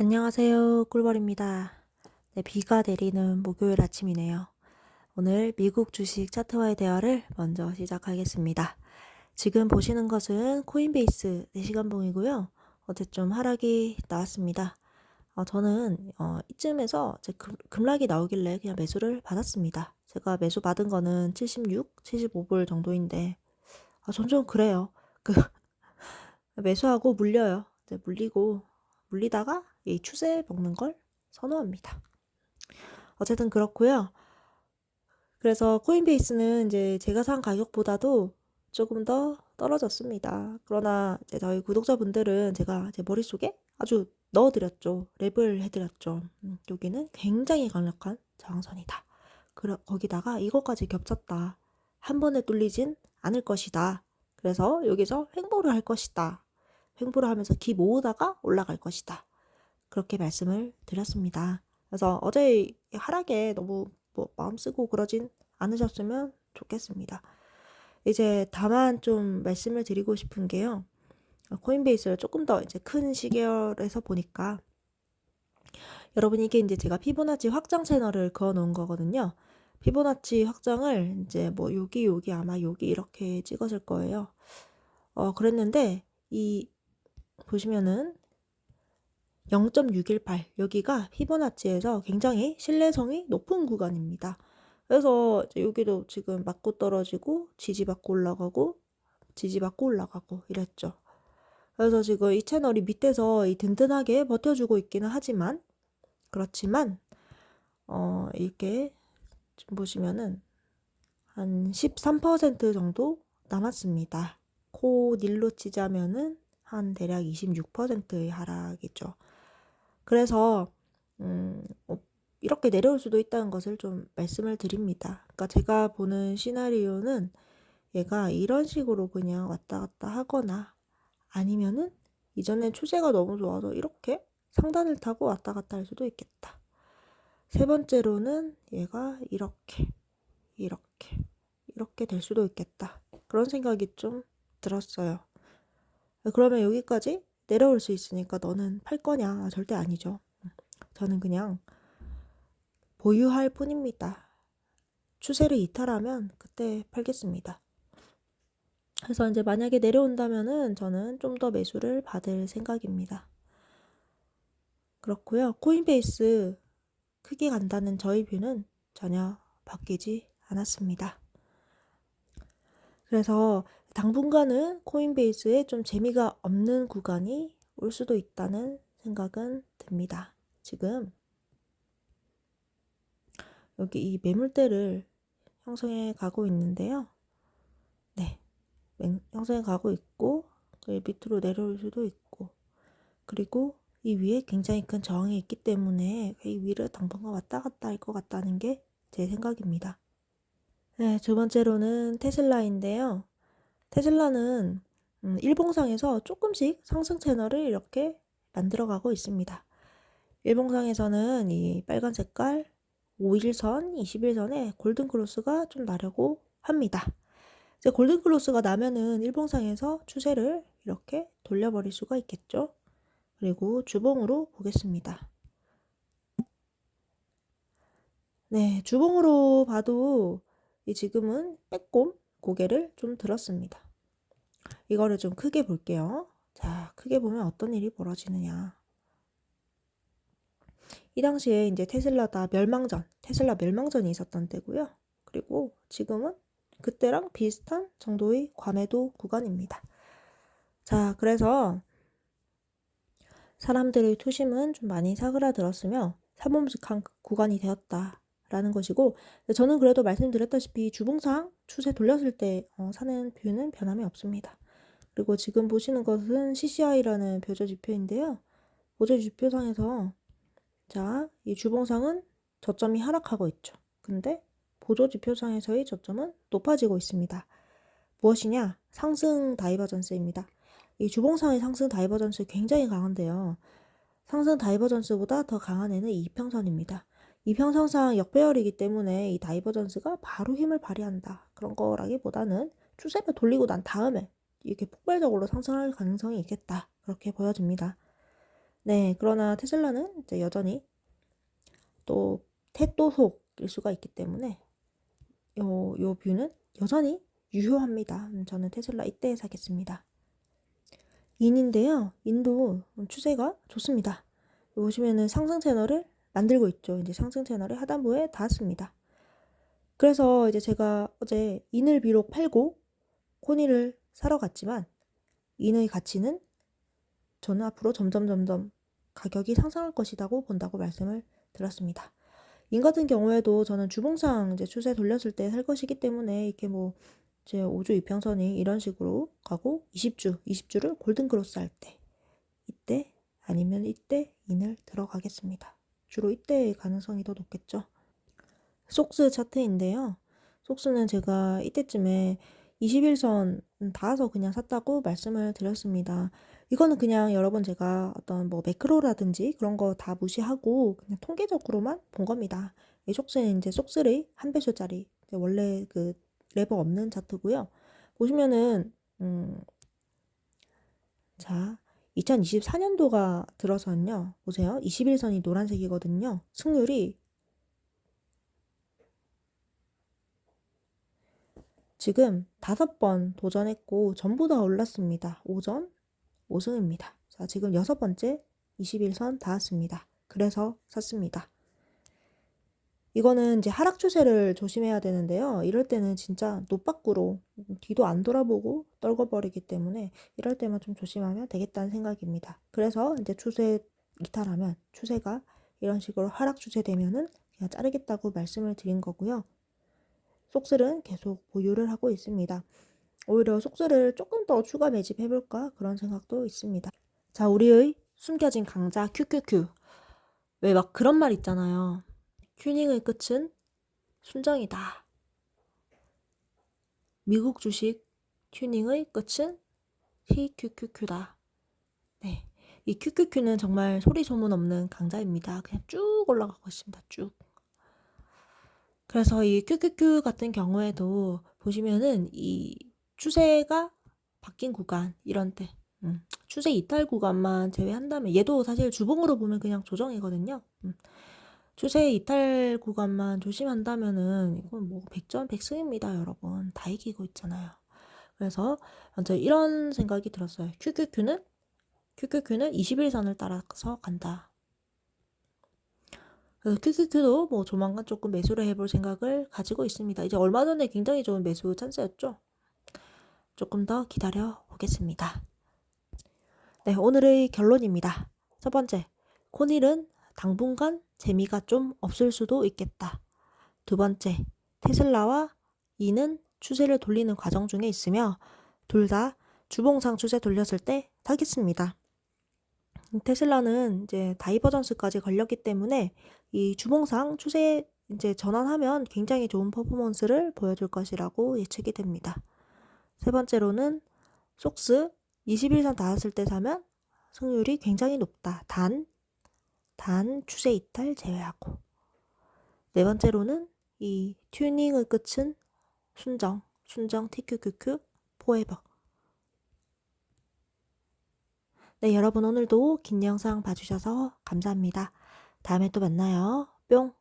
안녕하세요. 꿀벌입니다. 네, 비가 내리는 목요일 아침이네요. 오늘 미국 주식 차트와의 대화를 먼저 시작하겠습니다. 지금 보시는 것은 코인베이스 4시간봉이고요. 어제 좀 하락이 나왔습니다. 어, 저는 어, 이쯤에서 제 금, 급락이 나오길래 그냥 매수를 받았습니다. 제가 매수 받은 거는 76, 75불 정도인데 아, 전좀 그래요. 그 매수하고 물려요. 이제 물리고 물리다가 이 추세 먹는 걸 선호합니다. 어쨌든 그렇고요. 그래서 코인베이스는 이제 제가 산 가격보다도 조금 더 떨어졌습니다. 그러나 이제 저희 구독자분들은 제가 제 머릿속에 아주 넣어드렸죠. 랩을 해드렸죠. 음, 여기는 굉장히 강력한 저항선이다. 그러, 거기다가 이것까지 겹쳤다. 한 번에 뚫리진 않을 것이다. 그래서 여기서 횡보를 할 것이다. 횡보를 하면서 기 모으다가 올라갈 것이다. 그렇게 말씀을 드렸습니다. 그래서 어제 하락에 너무 뭐 마음 쓰고 그러진 않으셨으면 좋겠습니다. 이제 다만 좀 말씀을 드리고 싶은 게요. 코인베이스를 조금 더 이제 큰 시계열에서 보니까 여러분 이게 이제 제가 피보나치 확장 채널을 그어 놓은 거거든요. 피보나치 확장을 이제 뭐 여기 여기 아마 여기 이렇게 찍었을 거예요. 어 그랬는데 이 보시면은 0.618 여기가 피보나치에서 굉장히 신뢰성이 높은 구간입니다. 그래서 여기도 지금 맞고 떨어지고 지지받고 올라가고 지지받고 올라가고 이랬죠. 그래서 지금 이 채널이 밑에서 이 든든하게 버텨주고 있기는 하지만 그렇지만 어 이렇게 지금 보시면은 한 13% 정도 남았습니다. 코 닐로 치자면은 한 대략 26%의 하락이죠. 그래서 음, 어, 이렇게 내려올 수도 있다는 것을 좀 말씀을 드립니다. 그러니까 제가 보는 시나리오는 얘가 이런 식으로 그냥 왔다 갔다 하거나 아니면은 이전에 추세가 너무 좋아서 이렇게 상단을 타고 왔다 갔다 할 수도 있겠다. 세 번째로는 얘가 이렇게 이렇게 이렇게 될 수도 있겠다. 그런 생각이 좀 들었어요. 그러면 여기까지 내려올 수 있으니까 너는 팔 거냐? 절대 아니죠. 저는 그냥 보유할 뿐입니다. 추세를 이탈하면 그때 팔겠습니다. 그래서 이제 만약에 내려온다면은 저는 좀 더 매수를 받을 생각입니다. 그렇고요. 코인베이스 크게 간다는 저희 뷰는 전혀 바뀌지 않았습니다. 그래서 당분간은 코인베이스에 좀 재미가 없는 구간이 올 수도 있다는 생각은 듭니다. 지금 여기 이 매물대를 형성해 가고 있는데요. 네. 형성해 가고 있고, 그 밑으로 내려올 수도 있고, 그리고 이 위에 굉장히 큰 저항이 있기 때문에 이 위를 당분간 왔다 갔다 할 것 같다는 게 제 생각입니다. 네, 두 번째로는 테슬라인데요. 테슬라는 음, 일봉상에서 조금씩 상승 채널을 이렇게 만들어가고 있습니다. 일봉상에서는 이 빨간 색깔 5일선, 21선에 골든크로스가 좀 나려고 합니다. 이제 골든크로스가 나면은 일봉상에서 추세를 이렇게 돌려버릴 수가 있겠죠. 그리고 주봉으로 보겠습니다. 네, 주봉으로 봐도 지금은 빼꼼 고개를 좀 들었습니다. 이거를 좀 크게 볼게요. 자, 크게 보면 어떤 일이 벌어지느냐. 이 당시에 이제 테슬라다 멸망전, 테슬라 멸망전이 있었던 때고요. 그리고 지금은 그때랑 비슷한 정도의 과매도 구간입니다. 자, 그래서 사람들의 투심은 좀 많이 사그라들었으며 사범직한 구간이 되었다. 라는 것이고 저는 그래도 말씀드렸다시피 주봉상 추세 돌렸을 때 어, 사는 뷰는 변함이 없습니다. 그리고 지금 보시는 것은 CCI라는 표저 지표인데요. 보조 지표상에서 자, 이 주봉상은 저점이 하락하고 있죠. 근데 보조 지표상에서의 저점은 높아지고 있습니다. 무엇이냐? 상승 다이버전스입니다. 이 주봉상의 상승 다이버전스 굉장히 강한데요. 상승 다이버전스보다 더 강한 애는 이평선입니다. 이평선상 역배열이기 때문에 이 다이버전스가 바로 힘을 발휘한다. 그런 거라기보다는 추세를 돌리고 난 다음에 이렇게 폭발적으로 상승할 가능성이 있겠다. 그렇게 보여집니다. 네, 그러나 테슬라는 이제 여전히 또 태도속일 수가 있기 때문에 요, 요 뷰는 여전히 유효합니다. 음, 저는 테슬라 이때 사겠습니다. 인인데요. 인도 추세가 좋습니다. 보시면은 상승 채널을 만들고 있죠. 이제 상승 채널의 하단부에 닿았습니다. 그래서 이제 제가 어제 인을 비록 팔고 코니를 사러 갔지만 인의 가치는 저는 앞으로 점점 점점 가격이 상승할 것이라고 본다고 말씀을 드렸습니다. 인 같은 경우에도 저는 주봉상 이제 추세 돌렸을 때 살 것이기 때문에 이렇게 뭐 이제 5주 이평선이 이런 식으로 가고 20주, 20주를 골든 크로스 할 때 이때 아니면 이때 인을 들어가겠습니다. 주로 이때의 가능성이 더 높겠죠. 속스 차트인데요. 속스는 제가 이때쯤에 21선 닿아서 그냥 샀다고 말씀을 드렸습니다. 이거는 그냥 여러분 제가 어떤 뭐 매크로라든지 그런 거 다 무시하고 그냥 통계적으로만 본 겁니다. 이 속스는 이제 속스의 한 배수짜리 원래 그 레버 없는 차트고요. 보시면은 음, 자 2024년도가 들어서는요. 보세요. 21선이 노란색이거든요. 승률이 지금 다섯 번 도전했고 전부 다 올랐습니다. 5전 5승입니다. 자, 지금 여섯 번째 21선 닿았습니다. 그래서 샀습니다. 이거는 이제 하락 추세를 조심해야 되는데요. 이럴 때는 진짜 노밖으로 뒤도 안 돌아보고 떨궈버리기 때문에 이럴 때만 좀 조심하면 되겠다는 생각입니다. 그래서 이제 추세 이탈하면 추세가 이런 식으로 하락 추세 되면은 그냥 자르겠다고 말씀을 드린 거고요. 속슬은 계속 보유를 하고 있습니다. 오히려 속슬을 조금 더 추가 매집해볼까 그런 생각도 있습니다. 자, 우리의 숨겨진 강자 QQQ. 왜 막 그런 말 있잖아요. 튜닝의 끝은 순정이다. 미국 주식 튜닝의 끝은 TQQQ다. 네. 이 QQQ는 정말 소리 소문 없는 강자입니다. 그냥 쭉 올라가고 있습니다. 쭉. 그래서 이 QQQ 같은 경우에도 보시면은 이 추세가 바뀐 구간 이런 때 음, 추세 이탈 구간만 제외한다면 얘도 사실 주봉으로 보면 그냥 조정이거든요. 음, 추세 이탈 구간만 조심한다면은 이건 뭐 100점 100승입니다, 여러분. 다 이기고 있잖아요. 그래서 먼저 이런 생각이 들었어요. QQQ는 QQQ는 21선을 따라서 간다. 그래서 QQQ도 뭐 조만간 조금 매수를 해볼 생각을 가지고 있습니다. 이제 얼마 전에 굉장히 좋은 매수 찬스였죠. 조금 더 기다려 보겠습니다. 네, 오늘의 결론입니다. 첫 번째, 코닐은 당분간 재미가 좀 없을 수도 있겠다. 두 번째, 테슬라와 이는 추세를 돌리는 과정 중에 있으며 둘 다 주봉상 추세 돌렸을 때 타겠습니다. 테슬라는 이제 다이버전스까지 걸렸기 때문에 이 주봉상 추세 이제 전환하면 굉장히 좋은 퍼포먼스를 보여줄 것이라고 예측이 됩니다. 세 번째로는 속스 21선 닿았을 때 사면 승률이 굉장히 높다. 단, 단 추세 이탈 제외하고. 네 번째로는 이 튜닝의 끝은 순정, 순정 TQQQ 포에버. 네, 여러분 오늘도 긴 영상 봐주셔서 감사합니다. 다음에 또 만나요. 뿅!